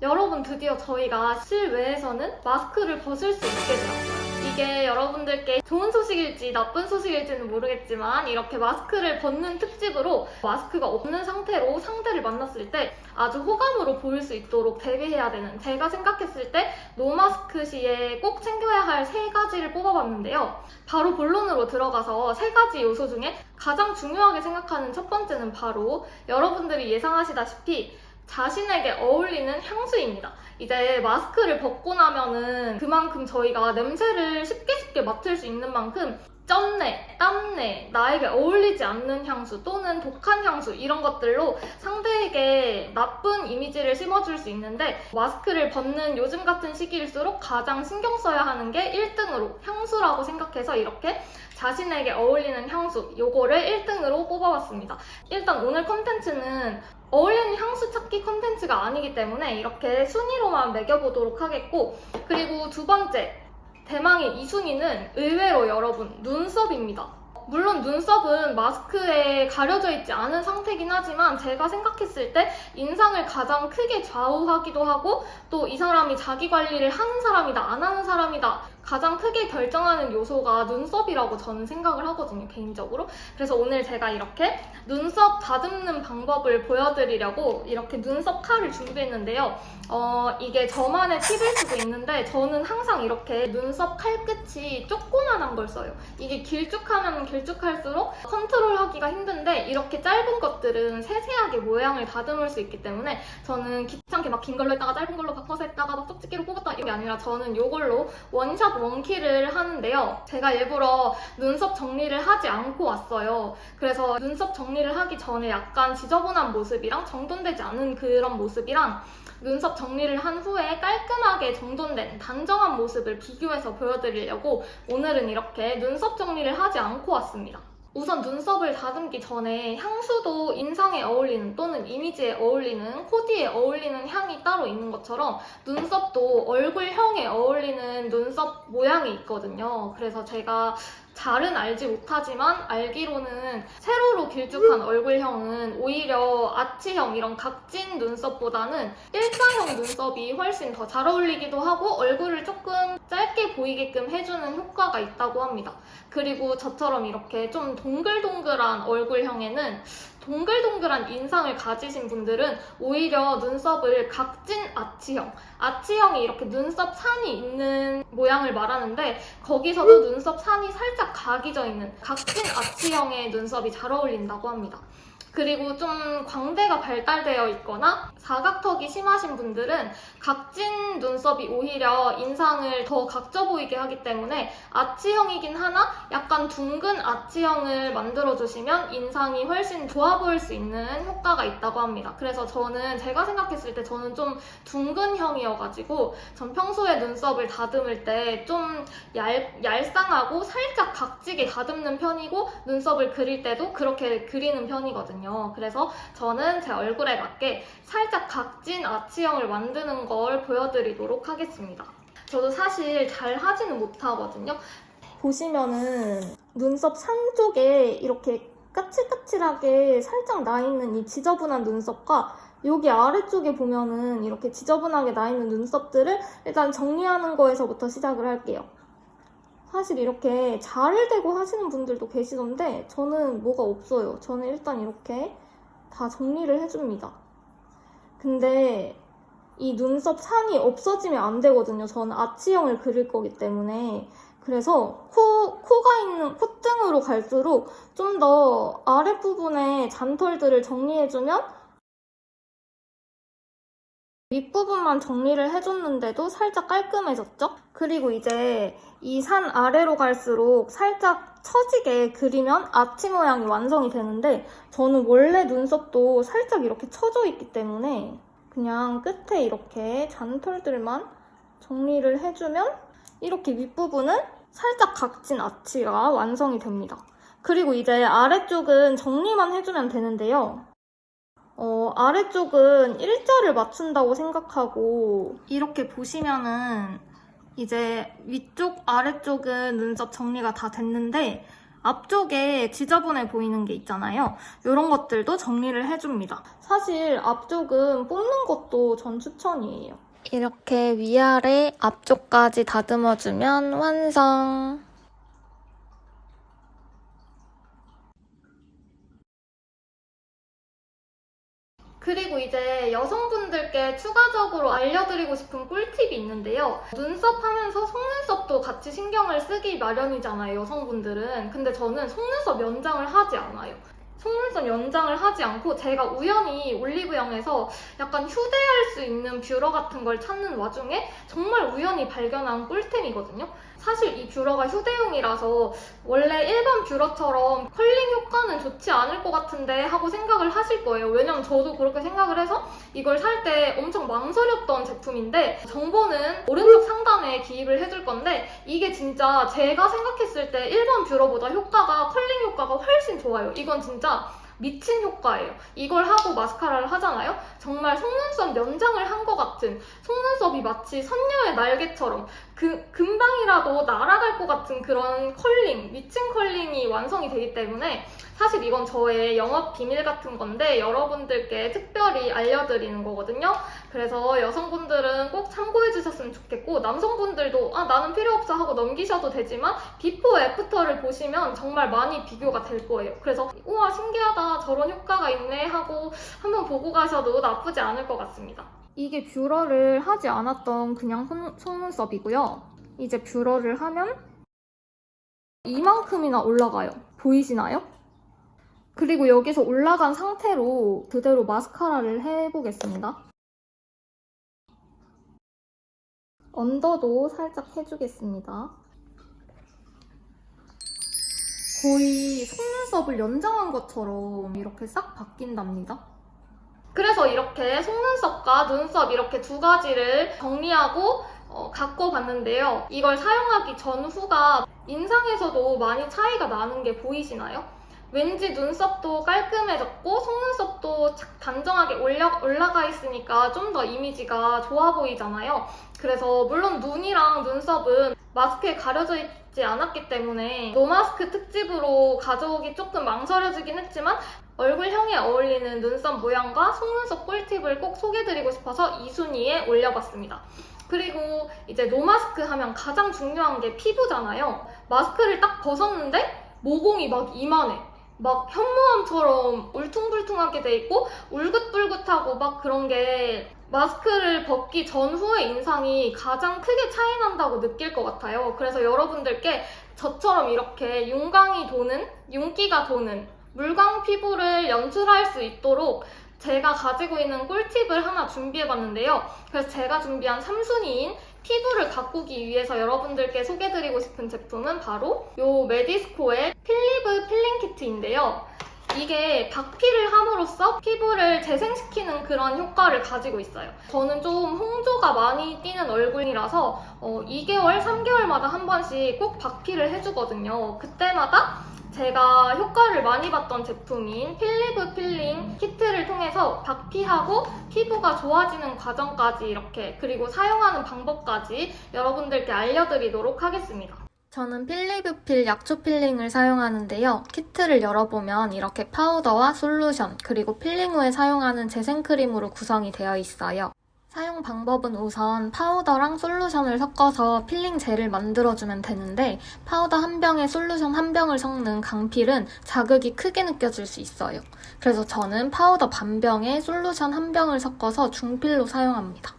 여러분 드디어 저희가 실외에서는 마스크를 벗을 수 있게 되었어요. 이게 여러분들께 좋은 소식일지 나쁜 소식일지는 모르겠지만 이렇게 마스크를 벗는 특집으로 마스크가 없는 상태로 상대를 만났을 때 아주 호감으로 보일 수 있도록 대비해야 되는 제가 생각했을 때 노마스크 시에 꼭 챙겨야 할 세 가지를 뽑아봤는데요. 바로 본론으로 들어가서 세 가지 요소 중에 가장 중요하게 생각하는 첫 번째는 바로 여러분들이 예상하시다시피 자신에게 어울리는 향수입니다. 이제 마스크를 벗고 나면은 그만큼 저희가 냄새를 쉽게 쉽게 맡을 수 있는 만큼 쩐내, 땀내, 나에게 어울리지 않는 향수 또는 독한 향수 이런 것들로 상대에게 나쁜 이미지를 심어줄 수 있는데 마스크를 벗는 요즘 같은 시기일수록 가장 신경 써야 하는 게 1등으로 향수라고 생각해서 이렇게 자신에게 어울리는 향수 요거를 1등으로 뽑아봤습니다. 일단 오늘 컨텐츠는 어울리는 향수 찾기 컨텐츠가 아니기 때문에 이렇게 순위로만 매겨보도록 하겠고 그리고 두 번째 대망의 2순위는 의외로 여러분 눈썹입니다. 물론 눈썹은 마스크에 가려져 있지 않은 상태긴 하지만 제가 생각했을 때 인상을 가장 크게 좌우하기도 하고 또 이 사람이 자기 관리를 하는 사람이다 안 하는 사람이다 가장 크게 결정하는 요소가 눈썹이라고 저는 생각을 하거든요 개인적으로. 그래서 오늘 제가 이렇게 눈썹 다듬는 방법을 보여드리려고 이렇게 눈썹 칼을 준비했는데요. 어, 이게 저만의 팁일 수도 있는데 저는 항상 이렇게 눈썹 칼 끝이 조그만한 걸 써요. 이게 길쭉하면 길쭉할수록 컨트롤하기가 힘든데 이렇게 짧은 것들은 세세하게 모양을 다듬을 수 있기 때문에 저는 귀찮게 막 긴 걸로 했다가 짧은 걸로 바꿔서 했다가 막 쪽집게로 뽑았다 이게 아니라 저는 이걸로 원샷 원키를 하는데요 제가 일부러 눈썹 정리를 하지 않고 왔어요 그래서 눈썹 정리를 하기 전에 약간 지저분한 모습이랑 정돈되지 않은 그런 모습이랑 눈썹 정리를 한 후에 깔끔하게 정돈된 단정한 모습을 비교해서 보여드리려고 오늘은 이렇게 눈썹 정리를 하지 않고 왔습니다. 우선 눈썹을 다듬기 전에 향수도 인상에 어울리는 또는 이미지에 어울리는 코디에 어울리는 향이 따로 있는 것처럼 눈썹도 얼굴형에 어울리는 눈썹 모양이 있거든요. 그래서 제가 잘은 알지 못하지만 알기로는 세로로 길쭉한 얼굴형은 오히려 아치형 이런 각진 눈썹보다는 일자형 눈썹이 훨씬 더 잘 어울리기도 하고 얼굴을 조금 짧게 보이게끔 해주는 효과가 있다고 합니다. 그리고 저처럼 이렇게 좀 동글동글한 얼굴형에는 동글동글한 인상을 가지신 분들은 오히려 눈썹을 각진 아치형, 아치형이 이렇게 눈썹 산이 있는 모양을 말하는데 거기서도 눈썹 산이 살짝 각이져 있는 각진 아치형의 눈썹이 잘 어울린다고 합니다. 그리고 좀 광대가 발달되어 있거나 사각턱이 심하신 분들은 각진 눈썹이 오히려 인상을 더 각져 보이게 하기 때문에 아치형이긴 하나 약간 둥근 아치형을 만들어주시면 인상이 훨씬 좋아 보일 수 있는 효과가 있다고 합니다. 그래서 저는 제가 생각했을 때 저는 좀 둥근형이어가지고 전 평소에 눈썹을 다듬을 때 좀 얄쌍하고 살짝 각지게 다듬는 편이고 눈썹을 그릴 때도 그렇게 그리는 편이거든요. 그래서 저는 제 얼굴에 맞게 살짝 각진 아치형을 만드는 걸 보여드리도록 하겠습니다. 저도 사실 잘 하지는 못하거든요. 보시면은 눈썹 산 쪽에 이렇게 까칠까칠하게 살짝 나 있는 이 지저분한 눈썹과 여기 아래쪽에 보면은 이렇게 지저분하게 나 있는 눈썹들을 일단 정리하는 거에서부터 시작을 할게요. 사실 이렇게 자를 대고 하시는 분들도 계시던데 저는 뭐가 없어요. 저는 일단 이렇게 다 정리를 해줍니다. 근데 이 눈썹 산이 없어지면 안 되거든요. 저는 아치형을 그릴 거기 때문에. 그래서 코, 코가 있는 콧등으로 갈수록 좀 더 아랫부분에 잔털들을 정리해주면 윗부분만 정리를 해줬는데도 살짝 깔끔해졌죠? 그리고 이제 이 산 아래로 갈수록 살짝 처지게 그리면 아치 모양이 완성이 되는데 저는 원래 눈썹도 살짝 이렇게 처져 있기 때문에 그냥 끝에 이렇게 잔털들만 정리를 해주면 이렇게 윗부분은 살짝 각진 아치가 완성이 됩니다. 그리고 이제 아래쪽은 정리만 해주면 되는데요. 어, 아래쪽은 일자를 맞춘다고 생각하고 이렇게 보시면은 이제 위쪽 아래쪽은 눈썹 정리가 다 됐는데 앞쪽에 지저분해 보이는 게 있잖아요. 이런 것들도 정리를 해줍니다. 사실 앞쪽은 뽑는 것도 전 추천이에요. 이렇게 위아래 앞쪽까지 다듬어주면 완성! 그리고 이제 여성분들께 추가적으로 알려드리고 싶은 꿀팁이 있는데요. 눈썹 하면서 속눈썹도 같이 신경을 쓰기 마련이잖아요, 여성분들은. 근데 저는 속눈썹 연장을 하지 않아요. 속눈썹 연장을 하지 않고 제가 우연히 올리브영에서 약간 휴대할 수 있는 뷰러 같은 걸 찾는 와중에 정말 우연히 발견한 꿀템이거든요. 사실 이 뷰러가 휴대용이라서 원래 일반 뷰러처럼 컬링 효과는 좋지 않을 것 같은데 하고 생각을 하실 거예요. 왜냐면 저도 그렇게 생각을 해서 이걸 살 때 엄청 망설였던 제품인데 정보는 오른쪽 상단에 기입을 해줄 건데 이게 진짜 제가 생각했을 때 일반 뷰러보다 효과가 컬링 효과가 훨씬 좋아요. 이건 진짜 미친 효과예요. 이걸 하고 마스카라를 하잖아요. 정말 속눈썹 연장을 한 것 같은 속눈썹이 마치 선녀의 날개처럼 그 금방이라도 날아갈 것 같은 그런 컬링, 미친 컬링이 완성이 되기 때문에 사실 이건 저의 영업 비밀 같은 건데 여러분들께 특별히 알려드리는 거거든요. 그래서 여성분들은 꼭 참고해 주셨으면 좋겠고 남성분들도 아 나는 필요 없어 하고 넘기셔도 되지만 비포 애프터를 보시면 정말 많이 비교가 될 거예요. 그래서 우와 신기하다 저런 효과가 있네 하고 한번 보고 가셔도 나쁘지 않을 것 같습니다. 이게 뷰러를 하지 않았던 그냥 속- 속눈썹이고요. 이제 뷰러를 하면 이만큼이나 올라가요. 보이시나요? 그리고 여기서 올라간 상태로 그대로 마스카라를 해보겠습니다. 언더도 살짝 해주겠습니다. 거의 속눈썹을 연장한 것처럼 이렇게 싹 바뀐답니다. 그래서 이렇게 속눈썹과 눈썹 이렇게 두 가지를 정리하고 어, 갖고 봤는데요. 이걸 사용하기 전후가 인상에서도 많이 차이가 나는 게 보이시나요? 왠지 눈썹도 깔끔해졌고 속눈썹도 착 단정하게 올려, 올라가 있으니까 좀 더 이미지가 좋아 보이잖아요. 그래서 물론 눈이랑 눈썹은 마스크에 가려져 있지 않았기 때문에 노마스크 특집으로 가져오기 조금 망설여지긴 했지만 얼굴형에 어울리는 눈썹 모양과 속눈썹 꿀팁을 꼭 소개드리고 싶어서 이 순위에 올려봤습니다. 그리고 이제 노마스크 하면 가장 중요한 게 피부잖아요. 마스크를 딱 벗었는데 모공이 막 이만해. 막 현무암처럼 울퉁불퉁하게 돼 있고 울긋불긋하고 막 그런 게 마스크를 벗기 전후의 인상이 가장 크게 차이 난다고 느낄 것 같아요. 그래서 여러분들께 저처럼 이렇게 윤광이 도는, 윤기가 도는 물광 피부를 연출할 수 있도록 제가 가지고 있는 꿀팁을 하나 준비해봤는데요. 그래서 제가 준비한 3순위인 피부를 가꾸기 위해서 여러분들께 소개드리고 싶은 제품은 바로 요 메디스코의 필리브 필링 키트인데요. 이게 박피를 함으로써 피부를 재생시키는 그런 효과를 가지고 있어요. 저는 좀 홍조가 많이 띄는 얼굴이라서 어, 2개월, 3개월마다 한 번씩 꼭 박피를 해주거든요. 그때마다 제가 효과를 많이 봤던 제품인 필리브 필링 키트를 통해서 박피하고 피부가 좋아지는 과정까지 이렇게 그리고 사용하는 방법까지 여러분들께 알려드리도록 하겠습니다. 저는 필리브필 약초 필링을 사용하는데요. 키트를 열어보면 이렇게 파우더와 솔루션, 그리고 필링 후에 사용하는 재생크림으로 구성이 되어 있어요. 사용 방법은 우선 파우더랑 솔루션을 섞어서 필링 젤을 만들어주면 되는데 파우더 한 병에 솔루션 한 병을 섞는 강필은 자극이 크게 느껴질 수 있어요. 그래서 저는 파우더 반 병에 솔루션 한 병을 섞어서 중필로 사용합니다.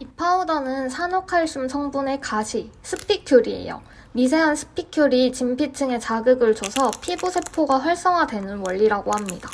이 파우더는 산호칼슘 성분의 가시, 스피큘이에요. 미세한 스피큘이 진피층에 자극을 줘서 피부 세포가 활성화되는 원리라고 합니다.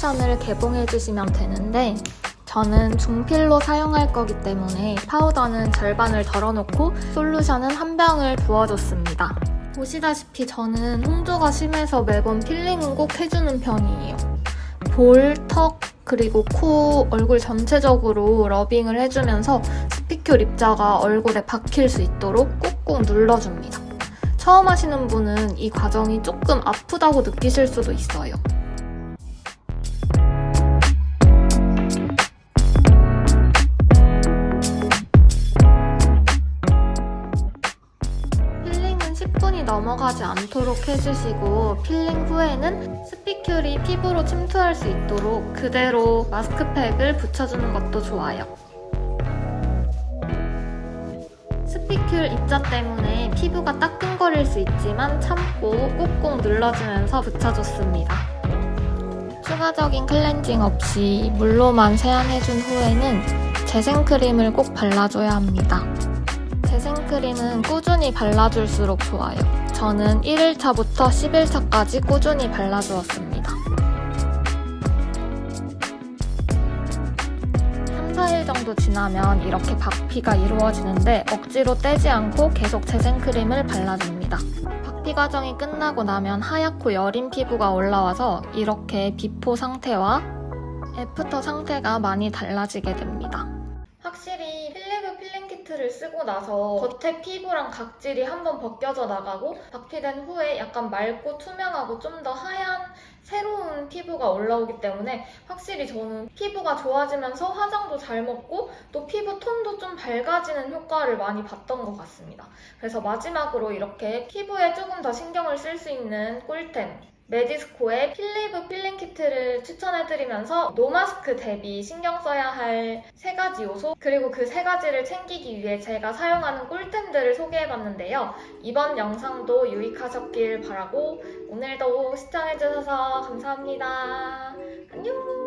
솔루션을 개봉해 주시면 되는데 저는 중필로 사용할 거기 때문에 파우더는 절반을 덜어놓고 솔루션은 한 병을 부어줬습니다. 보시다시피 저는 홍조가 심해서 매번 필링은 꼭 해주는 편이에요. 볼, 턱, 그리고 코, 얼굴 전체적으로 러빙을 해주면서 스피큐 입자가 얼굴에 박힐 수 있도록 꾹꾹 눌러줍니다. 처음 하시는 분은 이 과정이 조금 아프다고 느끼실 수도 있어요. 넘어가지 않도록 해주시고 필링 후에는 스피큘이 피부로 침투할 수 있도록 그대로 마스크팩을 붙여주는 것도 좋아요. 스피큘 입자 때문에 피부가 따끔거릴 수 있지만 참고 꾹꾹 눌러주면서 붙여줬습니다. 추가적인 클렌징 없이 물로만 세안해준 후에는 재생크림을 꼭 발라줘야 합니다. 재생크림은 꾸준히 발라줄수록 좋아요. 저는 1일차부터 10일차까지 꾸준히 발라주었습니다. 3, 4일 정도 지나면 이렇게 박피가 이루어지는데 억지로 떼지 않고 계속 재생크림을 발라줍니다. 박피 과정이 끝나고 나면 하얗고 여린 피부가 올라와서 이렇게 비포 상태와 애프터 상태가 많이 달라지게 됩니다. 확실히 키트를 쓰고 나서 겉에 피부랑 각질이 한번 벗겨져 나가고 박피된 후에 약간 맑고 투명하고 좀 더 하얀 새로운 피부가 올라오기 때문에 확실히 저는 피부가 좋아지면서 화장도 잘 먹고 또 피부 톤도 좀 밝아지는 효과를 많이 봤던 것 같습니다. 그래서 마지막으로 이렇게 피부에 조금 더 신경을 쓸 수 있는 꿀템 메디스코의 필리브 필링 키트를 추천해드리면서 노마스크 대비 신경 써야 할 세 가지 요소 그리고 그 세 가지를 챙기기 위해 제가 사용하는 꿀템들을 소개해봤는데요. 이번 영상도 유익하셨길 바라고 오늘도 시청해주셔서 감사합니다. 안녕!